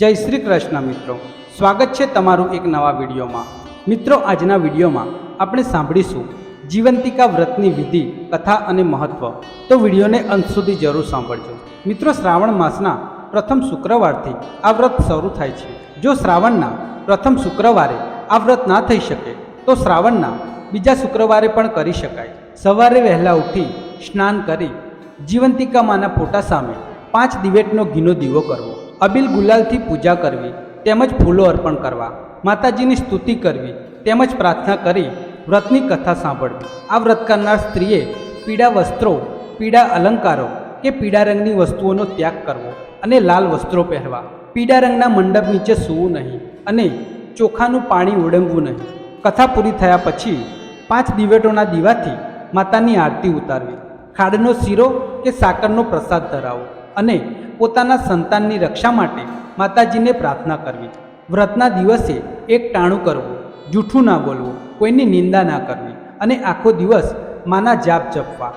જય શ્રી કૃષ્ણ મિત્રો. સ્વાગત છે તમારું એક નવા વિડીયોમાં. મિત્રો, આજના વિડીયોમાં આપણે સાંભળીશું જીવંતિકા વ્રતની વિધિ, કથા અને મહત્વ. તો વિડીયોને અંત સુધી જરૂર સાંભળજો. મિત્રો, શ્રાવણ માસના પ્રથમ શુક્રવારથી આ વ્રત શરૂ થાય છે. જો શ્રાવણના પ્રથમ શુક્રવારે આ વ્રત ના થઈ શકે, તો શ્રાવણના બીજા શુક્રવારે પણ કરી શકાય. સવારે વહેલા ઉઠી સ્નાન કરી જીવંતિકામાંના ફોટા સામે પાંચ દિવેટનો ઘીનો દીવો કરવો. અબિલ ગુલાલથી પૂજા કરવી, તેમજ ફૂલો અર્પણ કરવા, માતાજીની સ્તુતિ કરવી, તેમજ પ્રાર્થના કરી વ્રતની કથા સાંભળવી. આ વ્રત કરનાર સ્ત્રીએ પીળા વસ્ત્રો, પીળા અલંકારો કે પીળા રંગની વસ્તુઓનો ત્યાગ કરવો અને લાલ વસ્ત્રો પહેરવા. પીળા રંગના મંડપ નીચે સૂવું નહીં અને ચોખાનું પાણી ઓળંગવું નહીં. કથા પૂરી થયા પછી પાંચ દિવેટોના દીવાથી માતાની આરતી ઉતારવી. ખાડનો શીરો કે સાકરનો પ્રસાદ ધરાવો. અને પોતાના સંતાનની રક્ષા માટે માતાજીને પ્રાર્થના કરવી. વ્રતના દિવસે એક ટાણું કરવું, જૂઠું ના બોલવું, કોઈની નિંદા ના કરવી અને આખો દિવસ માના જાપ જપવા.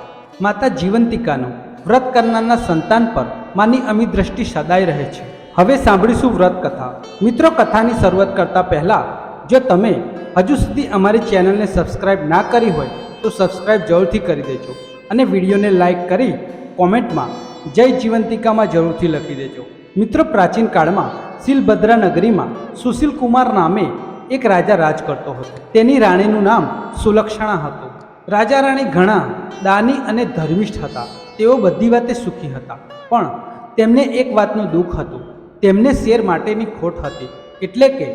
માતા જીવંતિકાનું, વ્રત કરનારના સંતાન પર માની અમી દ્રષ્ટિ સદાય રહે છે. હવે સાંભળીશું વ્રત કથા મિત્રો, કથાની શરૂઆત કરતાં પહેલાં, જો તમે હજુ સુધી અમારી ચેનલને સબસ્ક્રાઇબ ના કરી હોય, તો સબસ્ક્રાઇબ જરૂરથી કરી દેજો અને વિડીયોને લાઈક કરી કોમેન્ટમાં જય જીવંતિકામાં જરૂરથી લખી દેજો. મિત્રો, પ્રાચીન કાળમાં શીલભદ્રા નગરીમાં સુશીલ કુમાર નામે એક રાજા રાજ કરતો હતો. તેની રાણીનું નામ સુલક્ષણા હતું. રાજા રાણી ઘણા દાની અને ધર્મિષ્ઠ હતા. તેઓ બધી વાતે સુખી હતા. પણ તેમને એક વાતનું દુઃખ હતું. તેમને શેર માટેની ખોટ હતી. એટલે કે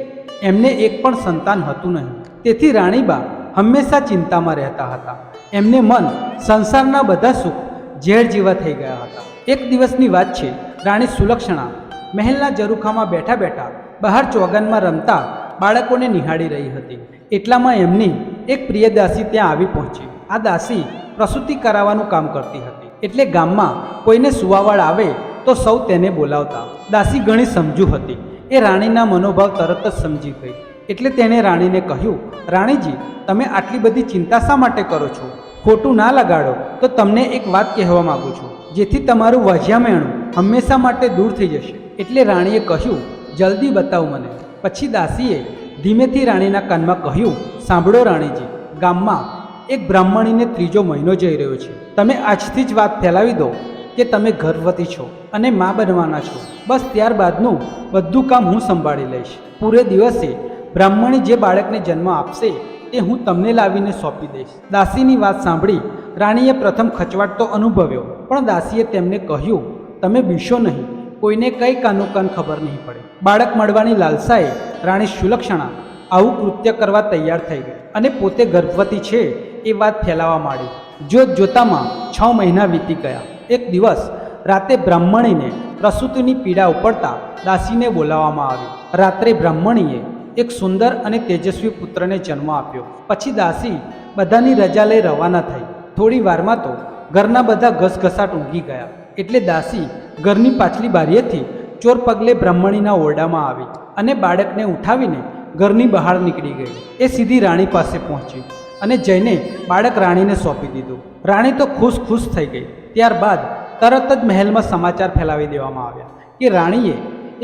એમને એક પણ સંતાન હતું નહીં. તેથી રાણીબા હંમેશા ચિંતામાં રહેતા હતા. એમને મન સંસારના બધા સુખ ઝેર જેવા થઈ ગયા હતા. એક દિવસની વાત છે, રાણી સુલક્ષણા મહેલના ઝરૂખામાં બેઠા બેઠા બહાર ચોગનમાં રમતા બાળકોને નિહાળી રહી હતી. એટલામાં એમની એક પ્રિય દાસી ત્યાં આવી પહોંચી. આ દાસી પ્રસૂતિ કરાવવાનું કામ કરતી હતી. એટલે ગામમાં કોઈને સુવાવાળ આવે તો સૌ તેને બોલાવતા. દાસી ઘણી સમજુ હતી. એ રાણીના મનોભાવ તરત જ સમજી ગઈ. એટલે તેણે રાણીને કહ્યું, રાણીજી, તમે આટલી બધી ચિંતા શા માટે કરો છો? ખોટું ના લગાડો, તો તમને એક વાત કહેવા માગું છું. જેથી તમારું વાજ્યામેણું હંમેશા માટે દૂર થઈ જશે. એટલે રાણીએ કહ્યું, જલ્દી બતાવ મને. પછી દાસીએ ધીમેથી રાણીના કાનમાં કહ્યું, સાંભળો રાણીજી, ગામમાં એક બ્રાહ્મણીને ત્રીજો મહિનો જઈ રહ્યો છે. તમે આજથી જ વાત ફેલાવી દો કે તમે ગર્ભવતી છો અને મા બનવાના છો. બસ ત્યારબાદનું બધું કામ હું સંભાળી લઈશ. પૂરે દિવસે બ્રાહ્મણી જે બાળકને જન્મ આપશે તે હું તમને લાવીને સોંપી દઈશ. દાસીની વાત સાંભળી રાણીએ પ્રથમ ખચવાટ તો અનુભવ્યો, પણ દાસીએ તેમને કહ્યું, તમે બીશો નહીં, કોઈને કઈ કાનો કાન ખબર નહીં પડે. બાળક મળવાની લાલસાએ રાણી સુલક્ષણા આવું કૃત્ય કરવા તૈયાર થઈ ગઈ અને પોતે ગર્ભવતી છે એ વાત ફેલાવા માંડી. જોત જોતામાં છ મહિના વીતી ગયા, એક દિવસ રાતે બ્રાહ્મણીને પ્રસૂતિની પીડા ઉપડતા દાસીને બોલાવવામાં આવી રાત્રે બ્રાહ્મણીએ એક સુંદર અને તેજસ્વી પુત્રને જન્મ આપ્યો. પછી દાસી બધાની રજા લઈ રવાના થઈ. થોડી વારમાં તો ઘરના બધા ઘસઘસાટ ઊંઘી ગયા. એટલે દાસી ઘરની પાછલી બારીએથી ચોર પગલે બ્રાહ્મણીના ઓરડામાં આવી અને બાળકને ઉઠાવીને ઘરની બહાર નીકળી ગઈ. એ સીધી રાણી પાસે પહોંચી અને જઈને બાળક રાણીને સોંપી દીધું. રાણી તો ખુશ ખુશ થઈ ગઈ. ત્યારબાદ તરત જ મહેલમાં સમાચાર ફેલાવી દેવામાં આવ્યા કે રાણીએ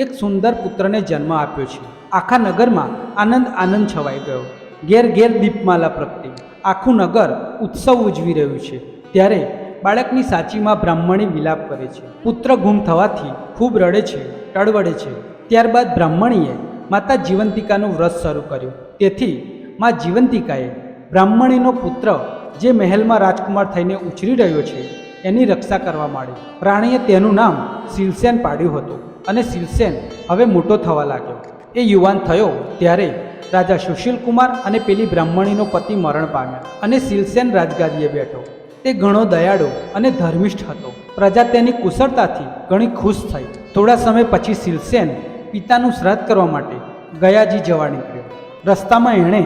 એક સુંદર પુત્રને જન્મ આપ્યો છે. આખા નગરમાં આનંદ આનંદ છવાઈ ગયો. ઘેર ઘેર દીપમાલા પ્રગટી. આખું નગર ઉત્સવ ઉજવી રહ્યું છે. ત્યારે બાળકની સાચીમાં બ્રાહ્મણી વિલાપ કરે છે. પુત્ર ગુમ થવાથી ખૂબ રડે છે ટળવડે છે. ત્યારબાદ બ્રાહ્મણીએ માતા જીવંતિકાનું વ્રત શરૂ કર્યું. તેથી મા જીવંતિકાએ બ્રાહ્મણીનો પુત્ર જે મહેલમાં રાજકુમાર થઈને ઉછરી રહ્યો છે, એની રક્ષા કરવા માંડી. રાણીએ તેનું નામ શિલસેન પાડ્યું હતું અને શિલસેન હવે મોટો થવા લાગ્યો. એ યુવાન થયો ત્યારે રાજા સુશીલ કુમાર અને પેલી બ્રાહ્મણીનો પતિ મરણ પામ્યા અને શિલસેન રાજગાદીએ બેઠો. તે ઘણો દયાળુ અને ધર્મિષ્ઠ હતો. પ્રજા તેની કુશળતાથી ઘણી ખુશ થઈ. થોડા સમય પછી શિલસેન પિતાનું શ્રાદ્ધ કરવા માટે ગયાજી જવા નીકળ્યો. રસ્તામાં એણે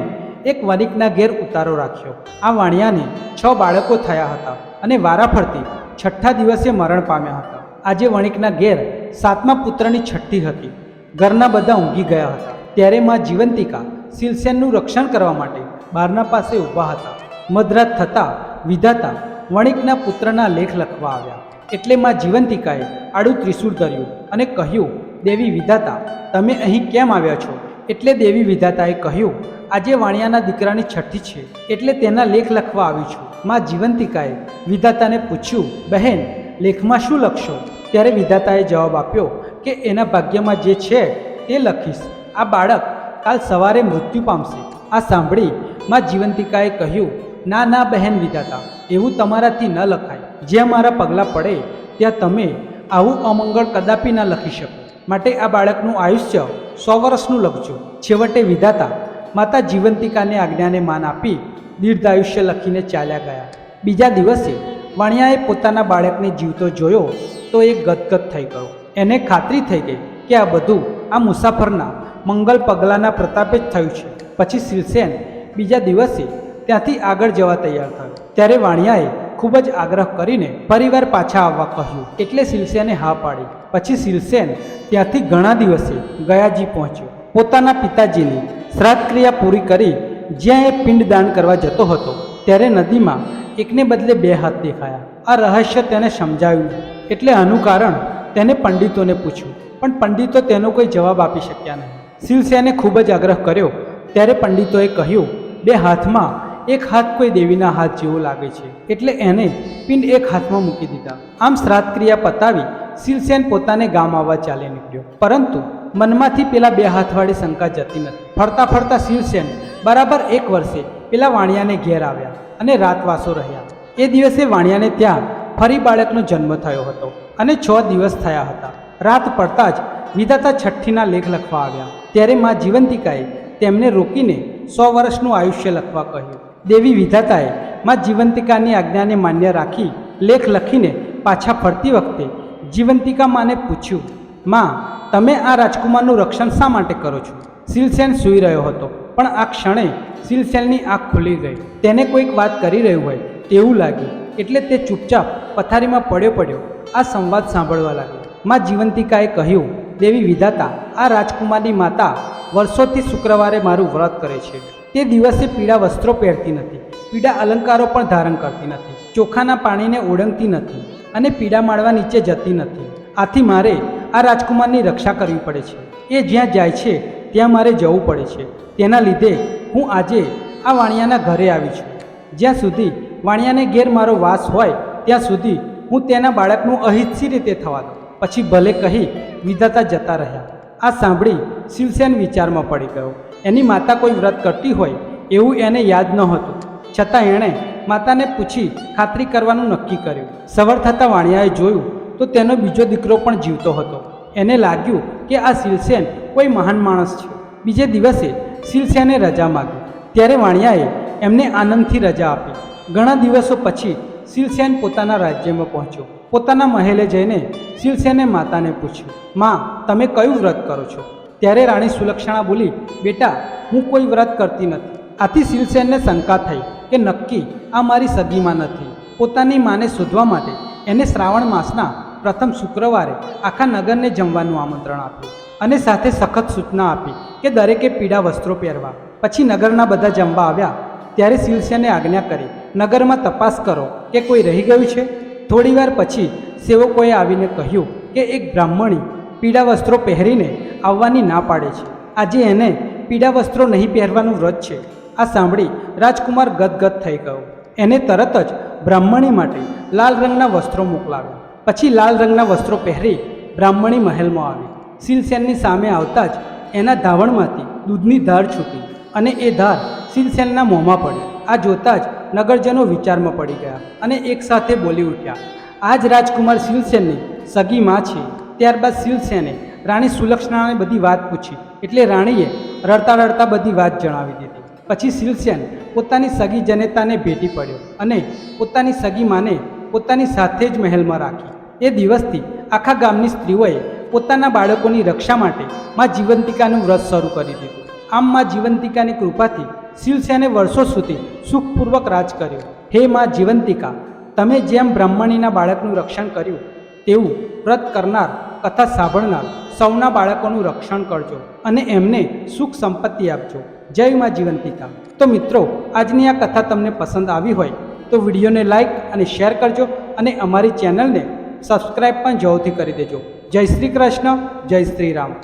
એક વણિકના ઘેર ઉતારો રાખ્યો. આ વાણિયાને છ બાળકો થયા હતા અને વારાફરતી છઠ્ઠા દિવસે મરણ પામ્યા હતા. આજે વણિકના ઘેર સાતમા પુત્રની છઠ્ઠી હતી. ઘરના બધા ઊંઘી ગયા હતા. ત્યારે માં જીવંતિકા શિલસેનનું રક્ષણ કરવા માટે બારના પાસે ઊભા હતા. મધરાત થતાં વિધાતા વણિકના પુત્રના લેખ લખવા આવ્યા. એટલે માં જીવંતિકાએ આડું ત્રિશૂળ કર્યું અને કહ્યું, દેવી વિધાતા, તમે અહીં કેમ આવ્યા છો? એટલે દેવી વિધાતાએ કહ્યું, આજે વાણિયાના દીકરાની છઠ્ઠી છે, એટલે તેના લેખ લખવા આવી છું. માં જીવંતિકાએ વિધાતાને પૂછ્યું, બહેન, લેખમાં શું લખશો? ત્યારે વિધાતાએ જવાબ આપ્યો કે એના ભાગ્યમાં જે છે તે લખીશ. આ બાળક કાલ સવારે મૃત્યુ પામશે. આ સાંભળી માં જીવંતિકાએ કહ્યું, ના ના, બહેન વિધાતા, એવું તમારાથી ન લખાય. જ્યાં મારા પગલાં પડે, ત્યાં તમે આવું અમંગળ કદાપી ન લખી શકો. માટે આ બાળકનું આયુષ્ય સો વર્ષનું લખજો. છેવટે વિધાતા, માતા જીવંતિકાને આજ્ઞાને માન આપી દીર્ઘ આયુષ્ય લખીને ચાલ્યા ગયા. બીજા દિવસે વાણિયાએ પોતાના બાળકને જીવતો જોયો, તો એ ગદગદ થઈ ગયો. એને ખાતરી થઈ ગઈ કે આ બધું આ મુસાફરના મંગલ પગલાંના પ્રતાપે જ થયું છે. પછી શિવસેન બીજા દિવસે ત્યાંથી આગળ જવા તૈયાર થયો. ત્યારે વાણિયાએ ખૂબ જ આગ્રહ કરીને પરિવાર પાછા આવવા કહ્યું. એટલે શિવસેને હા પાડી. પછી શિવસેન ત્યાંથી ઘણા દિવસે ગયાજી પહોંચ્યો. પોતાના પિતાજીની શ્રાદ્ધ ક્રિયા પૂરી કરી જ્યાં એ પિંડદાન કરવા જતો હતો, ત્યારે નદીમાં એકને બદલે બે હાથ દેખાયા. આ રહસ્ય તેને સમજાયું એટલે આનું કારણ તેને પંડિતોને પૂછ્યું. પણ પંડિતો તેનો કોઈ જવાબ આપી શક્યા નહીં. શિવસેને ખૂબ જ આગ્રહ કર્યો. ત્યારે પંડિતોએ કહ્યું, બે હાથમાં એક હાથ કોઈ દેવીના હાથ જેવો લાગે છે. એટલે એને પિંડ એક હાથમાં મૂકી દીધા. આમ શ્રાદ્ધ ક્રિયા પતાવી શિવસેન પોતાને ગામ આવવા ચાલી નીકળ્યો. પરંતુ મનમાંથી પેલા બે હાથવાળી શંકા જતી નથી. ફરતા ફરતા શિવસેન બરાબર એક વર્ષે પેલા વાણિયાને ઘેર આવ્યા અને રાતવાસો રહ્યા. એ દિવસે વાણિયાને ત્યાં ફરી બાળકનો જન્મ થયો હતો. અને છ દિવસ થયા હતા. રાત પડતા જ વિધાતા છઠ્ઠીના લેખ લખવા આવ્યા. ત્યારે મા જીવંતિકાએ તેમને રોકીને સો વર્ષનું આયુષ્ય લખવા કહ્યું. દેવી વિધાતાએ મા જીવંતિકાની આજ્ઞાને માન્ય રાખી લેખ લખીને પાછા ફરતી વખતે જીવંતિકા માને પૂછ્યું, માં, તમે આ રાજકુમારનું રક્ષણ શા માટે કરો છો? શિલસેન સૂઈ રહ્યો હતો, પણ આ ક્ષણે શિલસેનની આંખ ખુલી ગઈ. તેને કોઈક વાત કરી રહ્યું હોય તેવું લાગ્યું. એટલે તે ચૂપચાપ પથારીમાં પડ્યો પડ્યો આ સંવાદ સાંભળવા લાગ્યો. માં જીવંતિકાએ કહ્યું, દેવી વિધાતા, આ રાજકુમારની માતા વર્ષોથી શુક્રવારે મારું વ્રત કરે છે. તે દિવસે પીળા વસ્ત્રો પહેરતી નથી, પીળા અલંકારો પણ ધારણ કરતી નથી, ચોખાના પાણીને ઓળંગતી નથી અને પીડા માળવા નીચે જતી નથી. આથી મારે આ રાજકુમારની રક્ષા કરવી પડે છે. એ જ્યાં જાય છે, ત્યાં મારે જવું પડે છે. તેના લીધે હું આજે આ વાણિયાના ઘરે આવી છું. જ્યાં સુધી વાણિયાને ઘેર મારો વાસ હોય ત્યાં સુધી હું તેના બાળકનું અહિતસી રીતે થવા પછી ભલે કહી વિધાતા જતા રહ્યા. આ સાંભળી શિવસેન વિચારમાં પડી ગયો. એની માતા કોઈ વ્રત કરતી હોય એવું એને યાદ ન હતું. છતાં એણે માતાને પૂછી ખાતરી કરવાનું નક્કી કર્યું. સવાર થતાં વાણિયાએ જોયું તો તેનો બીજો દીકરો પણ જીવતો હતો. એને લાગ્યું કે આ શિવસેન કોઈ મહાન માણસ છે. બીજે દિવસે શિવસેને રજા માગી. ત્યારે વાણિયાએ એમને આનંદથી રજા આપી. ઘણા દિવસો પછી શિવસેન પોતાના રાજ્યમાં પહોંચ્યો. પોતાના મહેલે જઈને શિવસેને માતાને પૂછ્યું, માં, તમે કયું વ્રત કરો છો? ત્યારે રાણી સુલક્ષણા બોલી, બેટા, હું કોઈ વ્રત કરતી નથી. આથી શિવસેનને શંકા થઈ કે નક્કી આ મારી સગીમાં નથી. પોતાની માને શોધવા માટે એને શ્રાવણ માસના પ્રથમ શુક્રવારે આખા નગરને જમવાનું આમંત્રણ આપ્યું અને સાથે સખત સૂચના આપી કે દરેકે પીળા વસ્ત્રો પહેરવા. પછી નગરના બધા જમવા આવ્યા. ત્યારે શિવસેને આજ્ઞા કરી નગરમાં તપાસ કરો કે કોઈ રહી ગયું છે? થોડીવાર પછી સેવકોએ આવીને કહ્યું કે એક બ્રાહ્મણી પીળા વસ્ત્રો પહેરીને આવવાની ના પાડે છે. આજે એને પીળા વસ્ત્રો નહીં પહેરવાનું વ્રત છે. આ સાંભળી રાજકુમાર ગદગદ થઈ ગયો. એને તરત જ બ્રાહ્મણી માટે લાલ રંગના વસ્ત્રો મોકલાવ્યા. પછી લાલ રંગના વસ્ત્રો પહેરી બ્રાહ્મણી મહેલમાં આવી. શિલસેનની સામે આવતા જ એના ધાવણમાંથી દૂધની ધાર છૂટી અને એ ધાર શિલસેનના મોંમાં પડી આ જોતાં જ નગરજનો વિચારમાં પડી ગયા અને એકસાથે બોલી ઉઠ્યા આ જ રાજકુમાર શિવસેનની સગી માં છે. ત્યારબાદ શિવસેને રાણી સુલક્ષણાને બધી વાત પૂછી, એટલે રાણીએ રડતા રડતા બધી વાત જણાવી દીધી. પછી શિવસેન પોતાની સગી જનેતાને ભેટી પડ્યો અને પોતાની સગી માને પોતાની સાથે જ મહેલમાં રાખી. એ દિવસથી આખા ગામની સ્ત્રીઓએ પોતાના બાળકોની રક્ષા માટે માં જીવંતિકાનું વ્રત શરૂ કરી દીધું. આમ માં જીવંતિકાની કૃપાથી શિવસેને વર્ષો સુધી સુખપૂર્વક રાજ કર્યું. હે માં જીવંતિકા, તમે જેમ બ્રાહ્મણીના બાળકનું રક્ષણ કર્યું, તેવું વ્રત કરનાર, કથા સાંભળનાર સૌના બાળકોનું રક્ષણ કરજો અને એમને સુખ સંપત્તિ આપજો. જય માં જીવંતિકા. તો મિત્રો, આજની આ કથા તમને પસંદ આવી હોય, તો વિડીયોને લાઈક અને શેર કરજો અને અમારી ચેનલને સબસ્ક્રાઈબ પણ જવથી કરી દેજો. જય શ્રી કૃષ્ણ, જય શ્રી રામ.